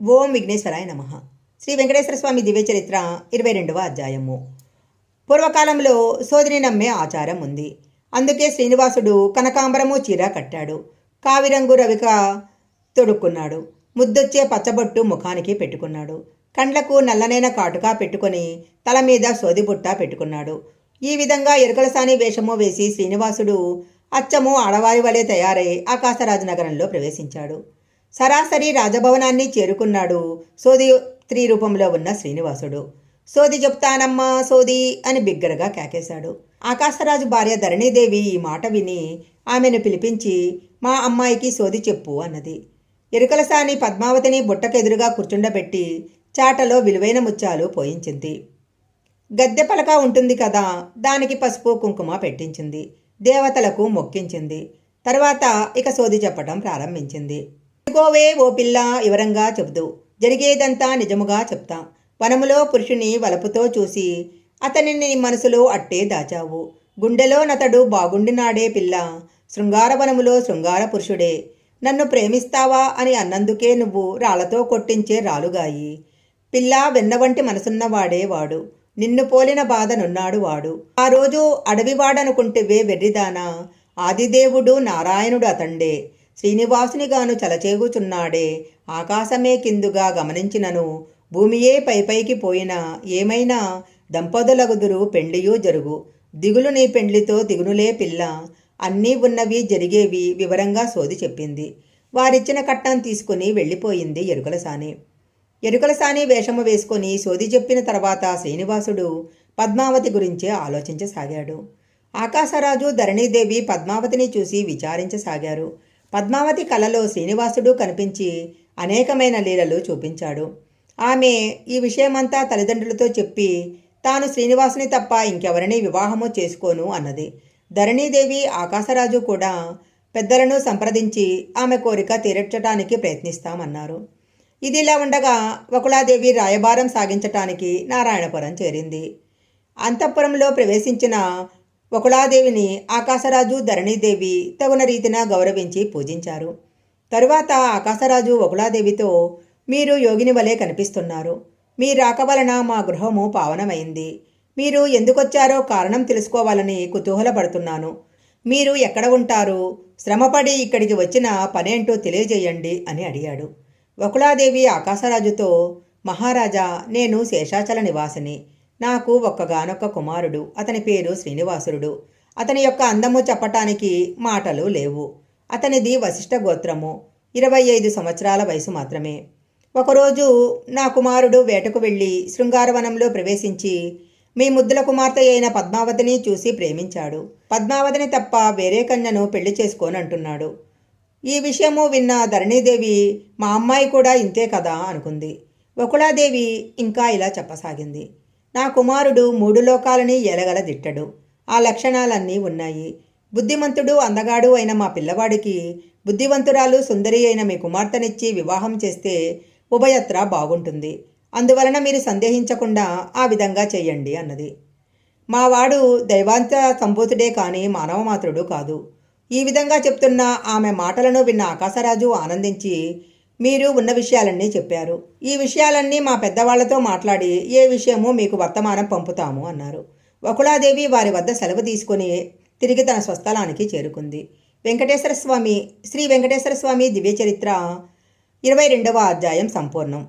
ఓం విఘ్నేశ్వరాయ నమ. శ్రీ వెంకటేశ్వర స్వామి దివ్యచరిత్ర ఇరవై రెండవ అధ్యాయము. పూర్వకాలంలో సోదరి నమ్మే ఆచారం ఉంది. అందుకే శ్రీనివాసుడు కనకాంబరము చీర కట్టాడు. కావిరంగు రవిక తొడుక్కున్నాడు. ముద్దొచ్చే పచ్చబొట్టు ముఖానికి పెట్టుకున్నాడు. కండ్లకు నల్లనైన కాటుకా పెట్టుకొని తల మీద సోదిబుట్ట పెట్టుకున్నాడు. ఈ విధంగా ఎరుకలసాని వేషము వేసి శ్రీనివాసుడు అచ్చము ఆడవారి వలె తయారై ఆకాశరాజు నగరంలో ప్రవేశించాడు. సరాసరి రాజభవనాన్ని చేరుకున్నాడు సోది స్త్రీ రూపంలో ఉన్న శ్రీనివాసుడు. సోది చెప్తానమ్మా సోది అని బిగ్గరగా కేకేశాడు. ఆకాశరాజు భార్య ధరణీదేవి ఈ మాట విని ఆమెను పిలిపించి మా అమ్మాయికి సోది చెప్పు అన్నది. ఎరుకలసాని పద్మావతిని బుట్టకెదురుగా కూర్చుండబెట్టి చాటలో విలువైన ముత్యాలు పోయించింది. గద్దె పలక ఉంటుంది కదా దానికి పసుపు కుంకుమ పెట్టించింది. దేవతలకు మొక్కించింది. తర్వాత ఇక సోది చెప్పటం ప్రారంభించింది. ఎందుకోవే ఓ పిల్ల వివరంగా చెబుదు. జరిగేదంతా నిజముగా చెప్తా. వనములో పురుషుని వలపుతో చూసి అతనిని మనసులో అట్టే దాచావు. గుండెలో నతడు బాగుండినాడే పిల్ల. శృంగారవనములో శృంగార పురుషుడే. నన్ను ప్రేమిస్తావా అని అన్నందుకే నువ్వు రాళ్ళతో కొట్టించే రాలుగాయి. పిల్ల వెన్న వంటి మనసున్నవాడే వాడు. నిన్ను పోలిన బాధనున్నాడు వాడు. ఆ రోజు అడవివాడనుకుంటేవే వెర్రిదానా? ఆదిదేవుడు నారాయణుడు అతండే. శ్రీనివాసునిగాను చలచేగుచున్నాడే. ఆకాశమే కిందుగా గమనించినను. భూమియే పైపైకి పోయినా ఏమైనా దంపతులగుదురు పెండ్లియూ జరుగు. దిగులు నీ పెండ్లితో దిగునులే పిల్ల. అన్నీ ఉన్నవి జరిగేవి వివరంగా సోది చెప్పింది. వారిచ్చిన కట్టం తీసుకుని వెళ్ళిపోయింది ఎరుకలసాని. ఎరుకలసాని వేషము వేసుకొని సోది చెప్పిన తర్వాత శ్రీనివాసుడు పద్మావతి గురించే ఆలోచించసాగాడు. ఆకాశరాజు ధరణీదేవి పద్మావతిని చూసి విచారించసాగారు. పద్మావతి కలలో శ్రీనివాసుడు కనిపించి అనేకమైన లీలలు చూపించాడు. ఆమె ఈ విషయమంతా తల్లిదండ్రులతో చెప్పి తాను శ్రీనివాసుని తప్ప ఇంకెవరిని వివాహము చేసుకోను అన్నది. ధరణీదేవి ఆకాశరాజు కూడా పెద్దలను సంప్రదించి ఆమె కోరిక తీర్చడానికి ప్రయత్నిస్తామన్నారు. ఇదిలా ఉండగా వకులాదేవి రాయబారం సాగించటానికి నారాయణపురం చేరింది. అంతఃపురంలో ప్రవేశించిన వకులాదేవిని ఆకాశరాజు ధరణీదేవి తగున రీతిన గౌరవించి పూజించారు. తరువాత ఆకాశరాజు వకులాదేవితో మీరు యోగిని వలె కనిపిస్తున్నారు. మీ రాక వలన మా గృహము పావనమైంది. మీరు ఎందుకొచ్చారో కారణం తెలుసుకోవాలని కుతూహలపడుతున్నాను. మీరు ఎక్కడ ఉంటారు? శ్రమపడి ఇక్కడికి వచ్చిన పనేంటో తెలియజేయండి అని అడిగాడు. వకులాదేవి ఆకాశరాజుతో మహారాజా నేను శేషాచల నివాసిని. నాకు ఒక్కగానొక్క కుమారుడు. అతని పేరు శ్రీనివాసురుడు అతని యొక్క అందము చెప్పటానికి మాటలు లేవు. అతనిది వశిష్ఠ గోత్రము. ఇరవై ఐదు సంవత్సరాల వయసు మాత్రమే. ఒకరోజు నా కుమారుడు వేటకు వెళ్ళి శృంగారవనంలో ప్రవేశించి మీ ముద్దుల కుమార్తె అయిన పద్మావతిని చూసి ప్రేమించాడు. పద్మావతిని తప్ప వేరే కన్యను పెళ్ళి చేసుకోనంటున్నాడు. ఈ విషయము విన్న ధరణీదేవి మా అమ్మాయి కూడా ఇంతే కదా అనుకుంది. వకుళాదేవి ఇంకా ఇలా చెప్పసాగింది. నా కుమారుడు మూడు లోకాలని ఎలగలదిట్టడు. ఆ లక్షణాలన్నీ ఉన్నాయి. బుద్ధిమంతుడు అందగాడు అయిన మా పిల్లవాడికి బుద్ధివంతురాలు సుందరి అయిన మీ కుమార్తెనిచ్చి వివాహం చేస్తే ఉభయత్ర బాగుంటుంది. అందువలన మీరు సందేహించకుండా ఆ విధంగా చేయండి అన్నది. మావాడు దైవాంత సంభూతుడే కానీ మానవమాత్రుడు కాదు. ఈ విధంగా చెప్తున్న ఆమె మాటలను విన్న ఆకాశరాజు ఆనందించి మీరు ఉన్న విషయాలన్నీ చెప్పారు. ఈ విషయాలన్నీ మా పెద్దవాళ్ళతో మాట్లాడి ఏ విషయమో మీకు వర్తమానం పంపుతాము అన్నారు. వకుళాదేవి వారి వద్ద సెలవు తీసుకుని తిరిగి తన స్వస్థలానికి చేరుకుంది. వెంకటేశ్వర స్వామి శ్రీ వెంకటేశ్వర స్వామి దివ్య చరిత్ర ఇరవై రెండవ అధ్యాయం సంపూర్ణం.